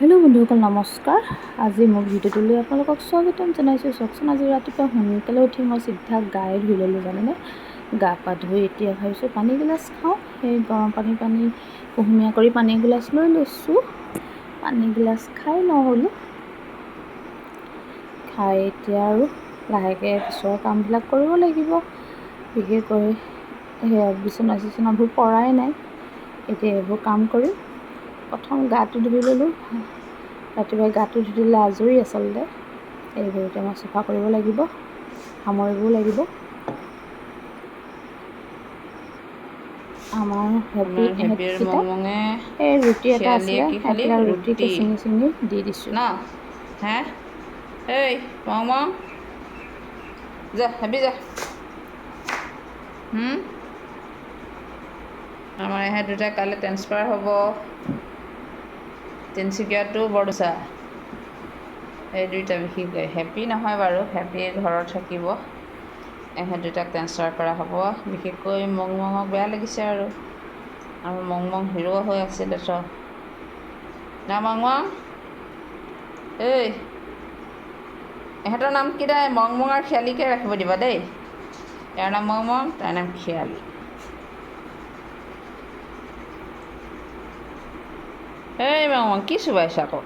Hello বন্ধুসকল নমস্কাৰ আজি মোৰ লৈ আপোনালোকক স্বাগতম জনাইছোঁ চাওকচোন আজি ৰাতিপুৱা সোনকালে উঠি মই চিধা গাই ধুই ল'লোঁ জানেনে গা পা ধুই এতিয়া ভাবিছোঁ পানী গিলাচ খাওঁ সেই গৰম পানী পানী কুহুমীয়া কৰি পানী গিলাচ লৈ লৈছোঁ পানী গিলাচ খাই নহ'লোঁ খাই এতিয়া আৰু লাহেকৈ পিছৰ কামবিলাক কৰিব লাগিব বিশেষকৈ সেয়া বিচনা চিচনাবোৰ পৰাই নাই এতিয়া এইবোৰ কাম কৰিম প্ৰথম গাটো ধুই ল'লোঁ ৰাতিপুৱা গাটো ধুই দিলে আজৰি আচলতে এইবোৰ এতিয়া মই চফা কৰিব লাগিব সামৰিবও লাগিব আমাৰ হেপী হেপীমঙে এই ৰুটি এটা আছিলে খালি ৰুটি চিঙি চিঙি দি দিছোঁ ন হে এই মং মং যা হেপী যা আমাৰ এহে দুটা কাইলৈ ট্ৰেঞ্চফাৰ হ'ব তিনিচুকীয়াটো বৰদোচা এই দুইটা বিশেষকৈ হেপী নহয় বাৰু হেপী ঘৰত থাকিব এহে দুটাক ট্ৰেঞ্চফাৰ কৰা হ'ব বিশেষকৈ মংমঙক বেয়া লাগিছে আৰু আৰু মংমং হিৰো হৈ আছিলে চব না মংমং এই এহেঁতৰ নাম কিটাই মংমঙৰ খিয়ালিকে ৰাখিব দিবা দেই তাৰ নাম মংমং তাৰ নাম খিয়ালি এই মামা কি সুবাই সাকো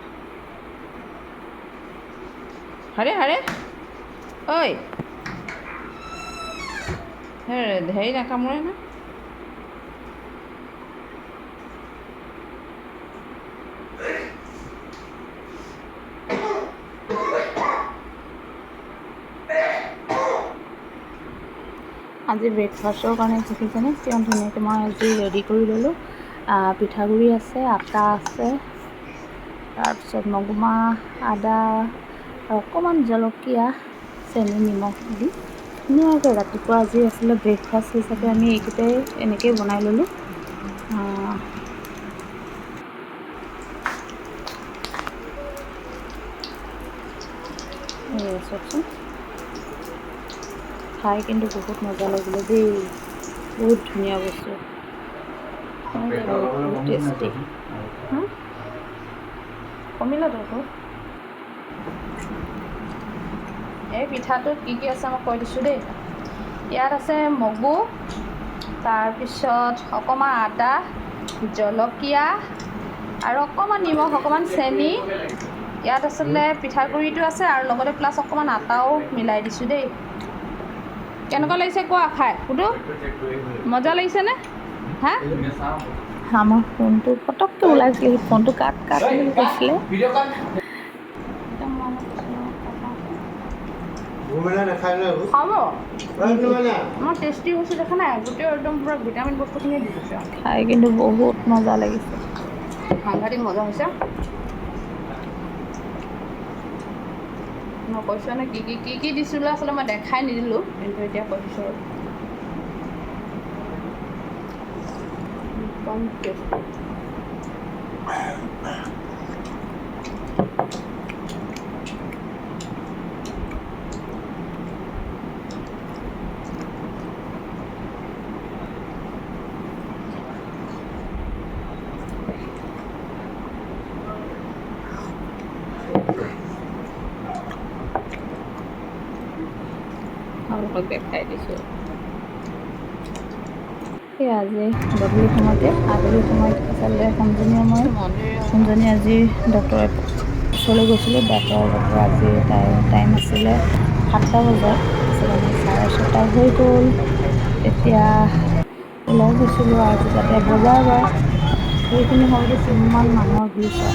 হারে হারে ওই হ্যাঁ ধেই না কামড়ে না আজি ব্ৰেকফাষ্টৰ কাৰণে যিখিনি জানে তেওঁ ধুনীয়াকৈ মই আজি ৰেডি কৰি ল'লোঁ পিঠাগুড়ি আছে আটা আছে তাৰপিছত মগুমাহ আদা অকণমান জলকীয়া চেনি নিমখ দি ধুনীয়াকৈ ৰাতিপুৱা আজি আছিলে ব্ৰেকফাষ্ট হিচাপে আমি এইকেইটাই এনেকৈয়ে বনাই ল'লোঁ চাওকচোন খাই কিন্তু বহুত মজা লাগিলে দেই বহুত ধুনীয়া বস্তু আমাদের এই eh, পিঠাটোত কি কি আছে মই কৈ দিছোঁ দেই ইয়াত আছে মগু তাৰপিছত অকণমান আদা জলকীয়া আৰু অকণমান নিমখ অকণমান চেনি ইয়াত আচলতে পিঠাগুড়িটো আছে আৰু লগতে প্লাছ অকণমান আটাও মিলাই দিছোঁ দেই কেনেকুৱা লাগিছে কোৱা খাই সুধো মজা লাগিছেনে হ্যাঁ আমার ফোনটো পটককে ওলাইছিল ফোনটো কাট কাট বুলি কৈছিলে খাই কিন্তু বহুত মজা লাগিছে সাংঘাতিক মজা হৈছে মই কৈছোঁ নে কি কি কি কি দিছিলোঁ আচলতে মই দেখাই নিদিলোঁ কিন্তু এতিয়া কৈছোঁ Danke. Okay, I just want কি আজি গধূলি সময়তে আবেলি সময়ত আচলতে সঞ্জনীয়ে মই সঞ্জনী আজি ডক্টৰৰ ওচৰলৈ গৈছিলোঁ ডক্টৰৰ ডক্টৰ আজি তাই টাইম আছিলে সাতটা বজাত আচলতে চাৰে ছটা হৈ গ'ল এতিয়া ওলাই গৈছিলোঁ আজি তাতে বজাৰ বাৰ সেইখিনি সময়তে কিমান মানুহৰ ভিৰ হয়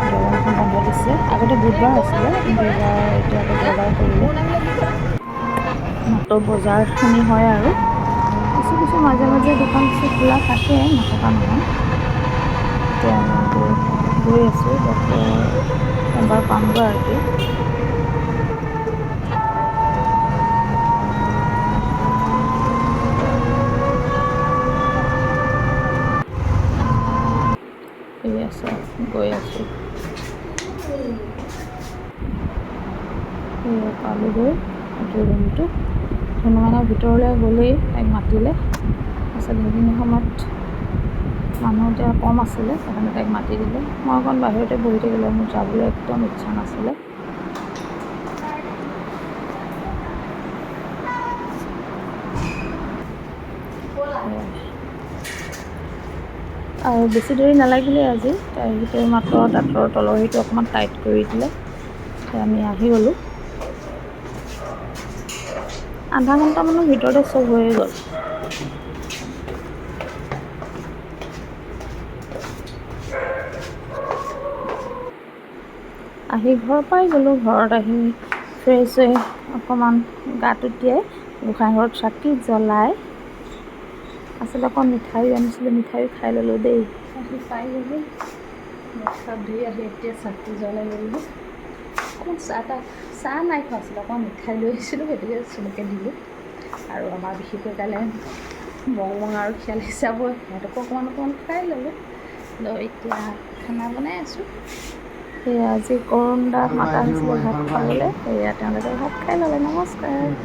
বজাৰ বন্ধ দিছে আগতে বুধবাৰ আছিলে বুধবাৰ এতিয়া আকৌ বজাৰ কৰিলে মাত্ৰ বজাৰখিনি হয় আৰু কিছু কিছু মাজে মাজে দোকান কিছু খোলা থাকে নথকা নহয় এতিয়া গৈ আছোঁ তাতে এবাৰ পামগৈ আৰু কি গৈ এইটো ৰুমটো হনুমানৰ ভিতৰলৈ গ'লেই তাইক মাতিলে তাৰপিছত সেইখিনি সময়ত মানুহ এতিয়া কম আছিলে সেইকাৰণে তাইক মাতি দিলে মই অকণ বাহিৰতে বহি থাকিলোঁ মোৰ যাবলৈ একদম ইচ্ছা নাছিলে আৰু বেছি দেৰি নালাগিলে আজি তাই ভিতৰত মাত্ৰ দাঁতৰ তলৰ সেইটো অকণমান টাইট কৰি দিলে আমি আহি গ'লোঁ আধা ঘণ্টামানৰ ভিতৰতে চব হৈয়ে গ'ল আহি ঘৰৰ পৰাই গ'লোঁ ঘৰত আহি ফ্ৰেছ হৈ অকণমান গাটো তিয়াই গোসাঁই ঘৰত চাকি জ্বলাই আচলতে অকণ মিঠাইও আনিছিলোঁ মিঠাইও খাই ল'লোঁ দেই আহি পাই গ'লোঁ ধুই আহি এতিয়া চাকি জ্বলাই ল'লোঁ অকণমান চাহ তাহ চাহ নাই খোৱা আছিলোঁ অকণমান মিঠাই লৈ আহিছিলোঁ সেইটোকে চিনাকৈ দিলোঁ আৰু আমাৰ বিশেষকৈ কাইলৈ মগমঙা আৰু খিয়াল হিচাপে সিহঁতকো অকণমান অকণমান খাই ল'লোঁ লৈ এতিয়া খানা বনাই আছোঁ সেয়া আজি কৰুণ দাস মাতা হৈছিলে ভাত খাবলৈ সেয়া তেওঁলোকে ভাত খাই ল'লে নমস্কাৰ